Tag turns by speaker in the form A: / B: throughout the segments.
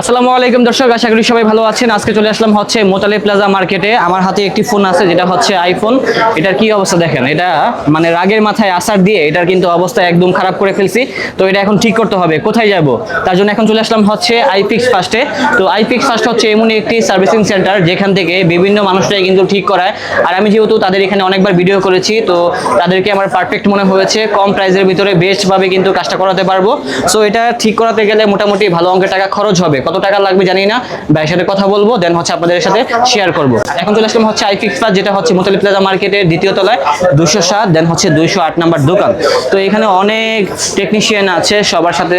A: আসসালামু আলাইকুম দর্শক, আশা করি সবাই ভালো আছেন। আজকে চলে আসলাম হচ্ছে মোতালে প্লাজা মার্কেটে। আমার হাতে একটি ফোন আছে, যেটা হচ্ছে আইফোন এটার কি অবস্থা দেখেন? এটা মানে রাগের মাথায় আসার দিয়ে এটার কিন্তু অবস্থা একদম খারাপ করে ফেলছি। তো এটা এখন ঠিক করতে হবে, কোথায় যাব? তার জন্য এখন চলে আসলাম হচ্ছে আইপিক্স ফার্স্টে তো আইপিক্স ফার্স্ট হচ্ছে এমন একটি সার্ভিসিং সেন্টার যেখান থেকে বিভিন্ন মানুষরাই কিন্তু ঠিক করায়। আর আমি যেহেতু তাদের এখানে অনেকবার ভিডিও করেছি, তো তাদেরকে আমার পারফেক্ট মনে হয়েছে। কম প্রাইসের ভিতরে বেস্টভাবে কিন্তু কাজটা করাতে পারব। সো এটা ঠিক করাতে গেলে মোটামুটি ভালো অঙ্কের টাকা খরচ হবে। কত টাকা লাগবে জানি না। ভাইয়ের সাথে কথা বলব দেন হচ্ছে আপনাদের সাথে শেয়ার করব। এখন চলে আসলাম হচ্ছে আইফিক্স প্লাস যেটা হচ্ছে মোতালি প্লাজা মার্কেটের দ্বিতীয় তলায় দুশো সাত দেন হচ্ছে দুইশো আট নাম্বার দোকান। তো এখানে অনেক টেকনিশিয়ান আছে, সবার সাথে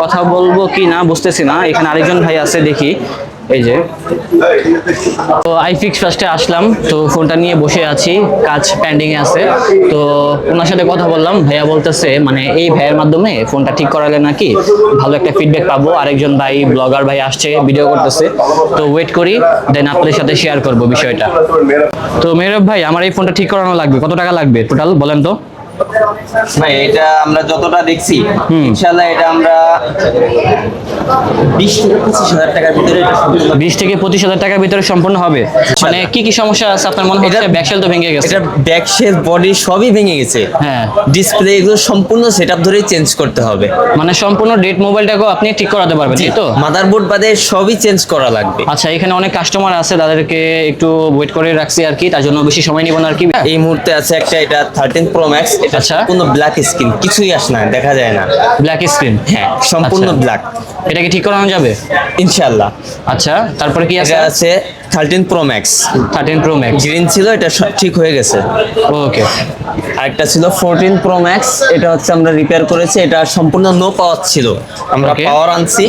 A: কথা বলব কি না বুঝতেছি না। এখানে আরেকজন ভাই আছে দেখি। এই যে। তো আইফিক্স ফার্স্টে আসলাম, তো ফোনটা নিয়ে বসে আছি, কাজ পেন্ডিং এ আছে। তো ওনার সাথে কথা বললাম, ভাইয়া বলতেছে মানে এই ভাইয়ের মাধ্যমে ফোনটা ঠিক করালে নাকি ভালো একটা ফিডব্যাক পাবো। আরেকজন ভাই ব্লগার ভাই আসছে ভিডিও করতেছে। তো ওয়েট করি দেন আপনাদের সাথে শেয়ার করব বিষয়টা। তো মেহরব ভাই, আমার এই ফোনটা ঠিক করানো লাগবে, কত টাকা লাগবে টোটাল বলেন তো?
B: ভাই এটা আমরা যতটা দেখছি
A: হুম।
B: ইনশাল্লাহ এটা আমরা বিশ থেকে পঁচিশ হাজার টাকার ভিতরে এটা সম্পূর্ণ
A: বিশ থেকে পঁচিশ হাজার টাকার ভিতরে সম্পূর্ণ হবে। মানে কি কি সমস্যা আছে আপনার মনে হচ্ছে? ব্যাকসেল তো ভেঙে গেছে।
B: এটা ব্যাক শেল বডি সবই ভেঙে গেছে।
A: হ্যাঁ।
B: ডিসপ্লে এগুলো সম্পূর্ণ সেটআপ ধরেই চেঞ্জ করতে হবে।
A: মানে সম্পূর্ণ ডেট মোবাইলটাকেও আপনি ঠিক করাতে পারবেন তাই তো?
B: মাদারবোর্ড বাদে সবই চেঞ্জ করা লাগবে।
A: আচ্ছা এখানে অনেক কাস্টমার আছে তাদেরকে একটু ওয়েট করে রাখছি আর কি তার জন্য বেশি সময় নিব না আর কি।
B: এই মুহূর্তে আছে একটা এটা থার্টিন প্রো ম্যাক্স এটা
A: আচ্ছা।
B: সম্পূর্ণ ব্ল্যাক স্ক্রিন কিছুই আস না দেখা যায় না।
A: ব্ল্যাক স্ক্রিন
B: হ্যাঁ সম্পূর্ণ ব্ল্যাক
A: এটা কি ঠিক করানো যাবে?
B: ইনশাআল্লাহ।
A: আচ্ছা তারপরে কি আছে?
B: আছে thirteen pro max
A: thirteen pro max
B: green ছিল এটা ঠিক হয়ে গেছে।
A: ওকে
B: আরেকটা ছিল ফোরটিন প্রো ম্যাক্স এটা হচ্ছে আমরা রিপেয়ার করেছি এটা সম্পূর্ণ নো পাওয়ার ছিল। আমরা পাওয়ার আনছি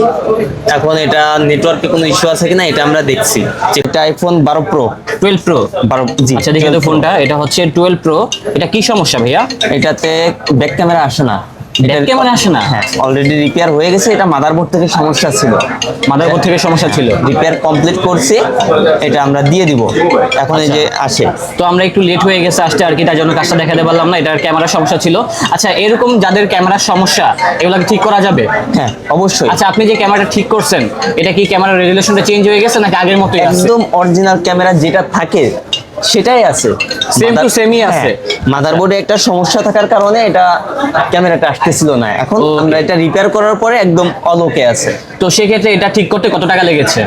B: এখন এটা নেটওয়ার্কে কোনো ইস্যু আছে কিনা এটা আমরা দেখছি। যেটা আইফোন বারো প্রো
A: টুয়েলভ প্রো
B: বারো জি
A: আচ্ছা দেখি তো ফোনটা এটা হচ্ছে টুয়েলভ প্রো এটা কি সমস্যা ভাইয়া?
B: এটাতে ব্যাক ক্যামেরা আসে না।
A: Back camera আসে না?
B: হ্যাঁ অলরেডি রিপেয়ার হয়ে গেছে এটা মাদারবোর্ড থেকে সমস্যা ছিল।
A: মাদারবোর্ড থেকে সমস্যা ছিল।
B: রিপেয়ার কমপ্লিট করছি এটা আমরা দিয়ে দিব। এখন এই যে আসে।
A: তো আমরা একটু লেট হয়ে গেছে আসতে আর কি তার জন্য কাজটা দেখাতে পারলাম না এটার ক্যামেরার সমস্যা ছিল। আচ্ছা এরকম যাদের ক্যামেরার সমস্যা এগুলো কি ঠিক করা যাবে?
B: হ্যাঁ অবশ্যই।
A: আচ্ছা আপনি যে ক্যামেরাটা ঠিক করছেন এটা কি ক্যামেরার রেজুলেশনটা চেঞ্জ হয়ে গেছে নাকি আগের মতোই
B: একদম অরিজিনাল ক্যামেরা যেটা থাকে সেটাই আছে।
A: Same to same ই আছে।
B: মাদারবোর্ডে একটা সমস্যা থাকার কারণে এটা ক্যামেরাটা আসতেছিল না। এখন আমরা এটা রিপেয়ার করার পরে একদম অলোকে আছে।
A: তো সেক্ষেত্রে এটা ঠিক করতে কত টাকা লেগেছে?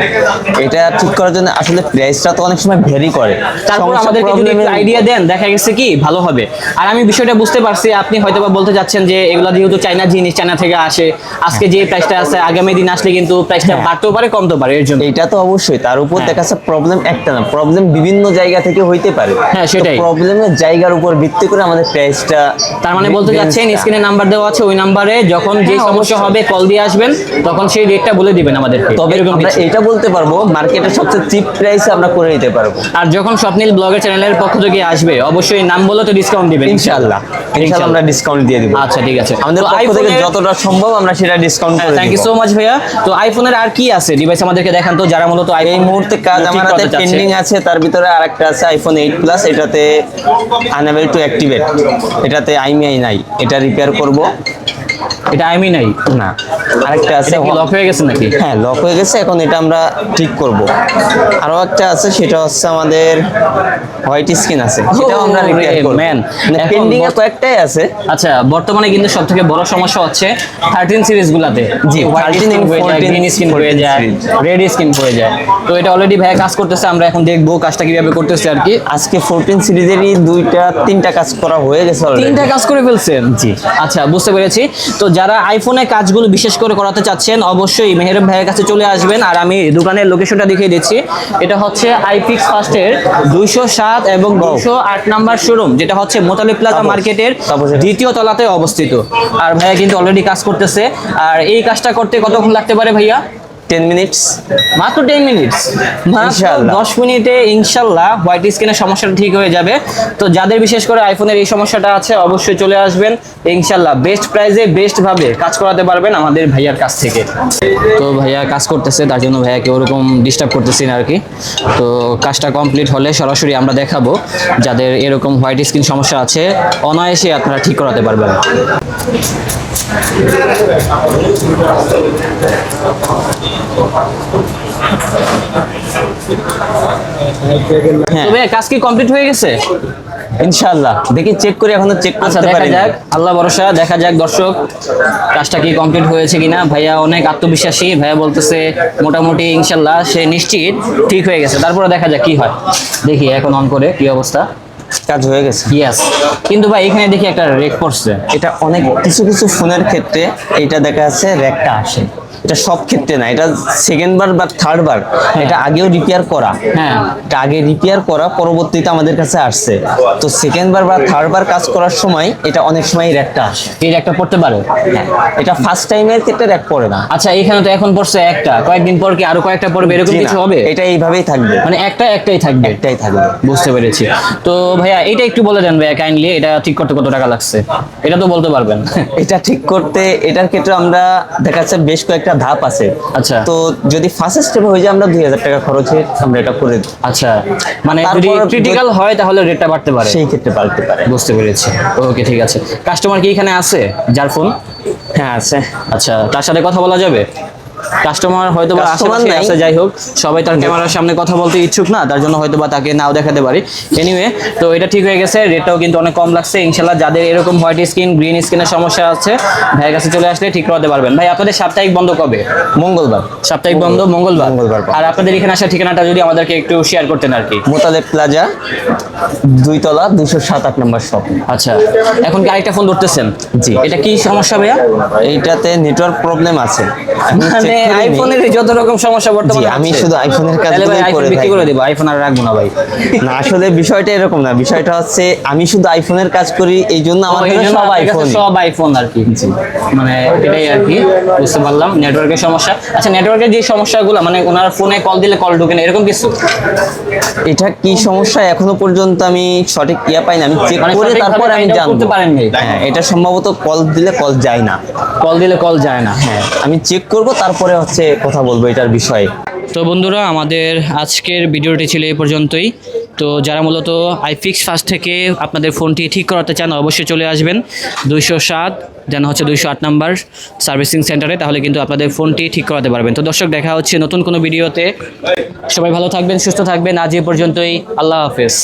B: এটা ঠিক করার জন্য আসলে প্রাইসটা তো অনেক সময় ভেরি করে।
A: তারপর আমাদেরকে যদি
B: এর-
A: আইডিয়া দেন দেখা গেছে কি? ভালো হবে। আর আমি বিষয়টা বুঝতে পারছি আপনি হয়তো বা বলতে যাচ্ছেন যে এগুলা যেহেতু চাইনা জিনিস চায়না থেকে আসে আজকে যে প্রাইসটা আছে আগামী দিন আসলে কিন্তু প্রাইসটা
B: হ্যাঁ।
A: বাড়তেও পারে কমতেও পারে এর জন্য।
B: এটা তো অবশ্যই তার উপর
A: হ্যাঁ।
B: দেখা যাচ্ছে প্রবলেম একটা না। প্রবলেম বিভিন্ন জায়গা থেকে হইতে পারে।
A: হ্যাঁ, সেটাই।
B: প্রবলেমের জায়গার উপর ভিত্তি করে আমাদের প্রাইসটা
A: তার মানে বলতে যাচ্ছেন স্ক্রিনে নাম্বার দেওয়া আছে ওই নাম্বারে যখন যে
B: হ্যাঁ,
A: সমস্যা হবে কল দিয়ে আসবেন তখন সেই রেটটা বলে দিবেন আমাদেরকে।
B: তবে আমরা এটা বলতে পারব মার্কেটের সবচেয়ে চিপ প্রাইসে আমরা করে দিতে পারব।
A: আর যখন স্বপ্নিল ব্লগের চ্যানেলের পক্ষ থেকে আসবে অবশ্যই নাম বলে তো ডিসকাউন্ট দিবেন।
B: ইনশাআল্লাহ। ইনশাআল্লাহ। আমরা ডিসকাউন্ট দিয়ে দিব।
A: আচ্ছা ঠিক আছে।
B: আমাদের পক্ষ থেকে যতটা সম্ভব আমরা সেটা ডিসকাউন্ট করে
A: থ্যাংক ইউ সো মাচ ভাইয়া। তো আইফোনের আর কি আছে? ডিভাইস আমাদেরকে দেখান তো যারা মূলত
B: এই মুহূর্তে কাজ হাতে পেন্ডিং আছে তার ভিতরে আরেকটা আছে আইফোন এইট প্লাস এটাতে আনএবল টু অ্যাক্টিভেট এটাতে আইমিআই নাই। এটা রিপেয়ার করব।
A: এটা আমি নাই
B: না। আরেকটা আছে
A: লক হয়ে গেছে নাকি?
B: হ্যাঁ লক হয়ে গেছে এখন এটা আমরা ঠিক করব। আরও একটা আছে সেটা হচ্ছে আমাদের হোয়াইট স্ক্রিন আছে সেটাও আমরা রিপেয়ার করব।
A: man, এখন
B: পেন্ডিং এ কয়েকটাই আছে।
A: আচ্ছা বর্তমানে কিন্তু সব থেকে বড় সমস্যা হচ্ছে থার্টিন সিরিজ গুলাতে।
B: জি, 13
A: স্ক্রিন হয়ে যায়
B: 14
A: গ্রিন স্ক্রিন হয়ে যায় রেড স্ক্রিন হয়ে যায়। তো এটা অলরেডি ভাইয়া কাজ করতেছে আমরা এখন দেখব কাজটা কীভাবে করতেছে আর কি।
B: আজকে ফোরটিন সিরিজেরই দুইটা তিনটা কাজ করা হয়ে গেছে already।
A: তিনটা কাজ করে ফেলছেন?
B: জি।
A: আচ্ছা বুঝতে পেরেছি। তো যারা আইফোনে কাজগুলো বিশেষ করে করাতে চাচ্ছেন অবশ্যই মেহেরব ভাইয়ের কাছে চলে আসবেন। আর আমি দোকানের লোকেশনটা দেখিয়ে দিচ্ছি। এটা হচ্ছে আইপিক্স ফার্স্টের দুইশো সাত এবং দুশো আট নাম্বার শোরুম যেটা হচ্ছে মোতালি প্লাজা মার্কেটের দ্বিতীয় তলাতে অবস্থিত। আর ভাইয়া কিন্তু অলরেডি কাজ করতেছে। আর এই কাজটা করতে কতক্ষণ লাগতে পারে ভাইয়া?
B: টেন মিনিটস
A: মাত্র টেন মিনিটস মাত্র দশ মিনিটে ইনশাল্লাহ হোয়াইট স্ক্রিনের সমস্যাটা ঠিক হয়ে যাবে। তো যাদের বিশেষ করে আইফোনের এই সমস্যাটা আছে অবশ্যই চলে আসবেন। ইনশাল্লাহ বেস্ট প্রাইসে বেস্ট ভাবে কাজ করাতে পারবেন আমাদের ভাইয়ার কাছ থেকে। তো ভাইয়া কাজ করতেছে তার জন্য ভাইয়াকে ওরকম ডিস্টার্ব করতেছি না আর কি তো কাজটা কমপ্লিট হলে সরাসরি আমরা দেখাবো যাদের এরকম হোয়াইট স্ক্রিন সমস্যা আছে। অনায়াসে আপনারা ঠিক করাতে পারবেন।
B: হ্যাঁ
A: তবে কাজ কি কমপ্লিট হয়ে গেছে?
B: ইনশাআল্লাহ। দেখি চেক করে এখনও চেক
A: আচ্ছা
B: করতে পারি
A: যাক। আল্লাহ ভরসা দেখা যাক দর্শক কাজটা কি কমপ্লিট হয়েছে কিনা। ভাইয়া অনেক আত্মবিশ্বাসী ভাইয়া বলতেছে মোটামুটি ইনশাল্লাহ সে নিশ্চিত ঠিক হয়ে গেছে। তারপরে দেখা যাক কি হয়। দেখি এখন অন করে কি অবস্থা।
B: কাজ হয়ে গেছে।
A: ইয়েস কিন্তু ভাই এখানে দেখি একটা রেক পড়ছে।
B: এটা অনেক কিছু কিছু ফোনের ক্ষেত্রে এটা দেখা যাচ্ছে র্যাকটা আসে। এটা সব ক্ষেত্রে না এটা সেকেন্ড বার বা থার্ড বার এটা আগেও রিপেয়ার করা।
A: হ্যাঁ।
B: এটা আগে রিপেয়ার করা পরবর্তীতে আমাদের কাছে আসছে। তো সেকেন্ড বার বা থার্ড বার কাজ করার সময় এটা অনেক সময় র্যাকটা আসে।
A: এই একটা পড়তে পারে?
B: হ্যাঁ এটা ফার্স্ট টাইমের ক্ষেত্রে র্যাক পড়ে না।
A: আচ্ছা এখানে তো এখন পড়ছে একটা। কয়েকদিন পর কি আরও কয়েকটা পড়বে? এরকম কিছু হবে?
B: এটা এইভাবেই থাকবে।
A: মানে একটা একটাই থাকবে?
B: একটাই থাকবে।
A: বুঝতে পেরেছি। তো ভাইয়া এটা একটু বলে দেন ভাইয়া কাইন্ডলি এটা ঠিক করতে কত টাকা লাগছে? এটা তো বলতে পারবেন।
B: এটা ঠিক করতে এটার ক্ষেত্রে আমরা দেখা যাচ্ছে বেশ কয়েকটা ধাপ আছে।
A: আচ্ছা।
B: তো যদি ফার্স্ট স্টেপ হয়ে যায় আমরা দুই হাজার টাকা খরচে আমরা এটা করে দিই
A: আচ্ছা মানে যদি- ক্রিটিক্যাল হয় তাহলে রেটটা বাড়তে পারে।
B: সেই ক্ষেত্রে বাড়তে পারে।
A: বুঝতে পেরেছি। ওকে ঠিক আছে। কাস্টমার কি এখানে আছে? যার ফোন
B: হ্যাঁ আছে।
A: আচ্ছা তার সাথে কথা বলা যাবে? কাস্টমার হয়তো বা আশেপাশে। আছে যাই হোক সবাই তার ক্যামেরার সামনে কথা বলতে ইচ্ছুক না তার জন্য হয়তো বা তাকে নাও দেখাতে পারি। এনিওয়ে তো এটা ঠিক হয়ে গেছে রেটটাও কিন্তু অনেক কম লাগছে। ইনশাল্লাহ যাদের এরকম হোয়াইট স্কিন গ্রিন স্কিনের সমস্যা আছে ভাইয়ের কাছে চলে আসলে ঠিক করাতে পারবেন। ভাই আপনাদের সাপ্তাহিক বন্ধ কবে?
B: মঙ্গলবার।
A: সাপ্তাহিক বন্ধ মঙ্গলবার।
B: মঙ্গলবার।
A: আর আপনাদের এখানে আসার ঠিকানাটা যদি আমাদেরকে একটু শেয়ার করতেন আর কি।
B: মোতালেব প্লাজা দুইতলা দুইশো সাত আট নম্বর শপ
A: আচ্ছা এখন কি আরেকটা ফোন ধরতেছেন?
B: জি।
A: এটা কি সমস্যা ভাইয়া?
B: এইটাতে নেটওয়ার্ক প্রবলেম আছে।
A: মানে আইফোনের যত রকম সমস্যা বর্তমানে
B: আমি শুধু আইফোনের কাজগুলোই করে থাকি।
A: করে দেবো আইফোন আর রাখব না ভাই।
B: না আসলে বিষয়টা এরকম না। বিষয়টা হচ্ছে আমি শুধু আইফোনের কাজ করি এই জন্য আমার কাছে সব আইফোন
A: সব আইফোন আর কি মানে এটাই আর কি বুঝতে পারলাম। নেটওয়ার্কের সমস্যা। আচ্ছা নেটওয়ার্কের যে সমস্যাগুলো মানে ওনার ফোনে কল দিলে কল ঢুকে না এরকম কিছু?
B: এটা কি সমস্যা? এখনও পর্যন্ত আমি সঠিক ইয়া পাই না আমি চেক
A: মানে
B: করে তারপর আমি
A: জানতে পারেন
B: হ্যাঁ এটা সম্ভবত কল দিলে কল যায় না।
A: কল দিলে কল যায় না।
B: হ্যাঁ আমি চেক করব তারপরে হচ্ছে কথা বলব এটার বিষয়ে।
A: তো বন্ধুরা, আমাদের আজকের ভিডিওটি ছিল এই পর্যন্তই। তো যারা মূলত আইফিক্স ফার্স্ট থেকে আপনাদের ফোনটি ঠিক করাতে চান, অবশ্যই চলে আসবেন। দুইশো সাত, যেন হচ্ছে দুইশো আট নাম্বার সার্ভিসিং সেন্টারে, তাহলে কিন্তু আপনাদের ফোনটি ঠিক করাতে পারবেন। তো দর্শক, দেখা হচ্ছে নতুন কোনো ভিডিওতে। সবাই ভালো থাকবেন, সুস্থ থাকবেন। আজ এ পর্যন্তই। আল্লাহ হাফেজ।